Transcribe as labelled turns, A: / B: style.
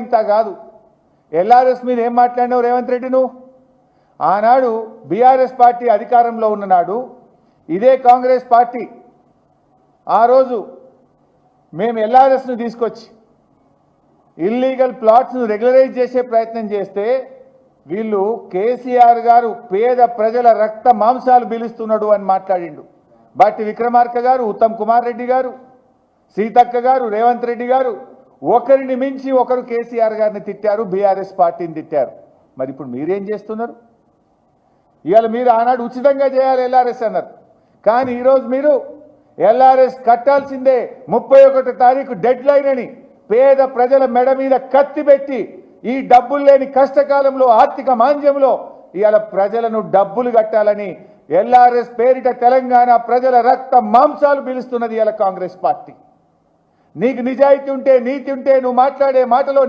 A: ఇంత కాదు. ఎల్ఆర్ఎస్ మీద ఏం మాట్లాడినావు రేవంత్ రెడ్డి నువ్వు ఆనాడు బీఆర్ఎస్ పార్టీ అధికారంలో ఉన్ననాడు ఇదే కాంగ్రెస్ పార్టీ. ఆ రోజు మేము ఎల్ఆర్ఎస్ను తీసుకొచ్చి ఇల్లీగల్ ప్లాట్స్ను రెగ్యులరైజ్ చేసే ప్రయత్నం చేస్తే వీళ్ళు కేసీఆర్ గారు పేద ప్రజల రక్త మాంసాలు పీలుస్తున్నాడు అని మాట్లాడిండు. బట్టి విక్రమార్క గారు ఉత్తమ్ కుమార్ రెడ్డి గారు సీతక్క గారు రేవంత్ రెడ్డి గారు ఒకరిని మించి ఒకరు కేసీఆర్ గారిని తిట్టారు బీఆర్ఎస్ పార్టీని తిట్టారు. మరి ఇప్పుడు మీరేం చేస్తున్నారు? ఇవాళ మీరు ఆనాడు ఉచితంగా చేయాలి ఎల్ఆర్ఎస్ అన్నారు. కానీ ఈరోజు మీరు ఎల్ఆర్ఎస్ కట్టాల్సిందే ముప్పై ఒకటో తారీఖు డెడ్ లైన్ అని పేద ప్రజల మెడ మీద కత్తి పెట్టి ఈ డబ్బులు లేని కష్టకాలంలో ఆర్థిక మాంద్యంలో ఇవాళ ప్రజలను డబ్బులు కట్టాలని ఎల్ఆర్ఎస్ పేరిట తెలంగాణ ప్రజల రక్త మాంసాలు పిలుస్తున్నది ఇవాళ కాంగ్రెస్ పార్టీ. నీకు నిజాయితీ ఉంటే నీతి ఉంటే నువ్వు మాట్లాడే మాటలో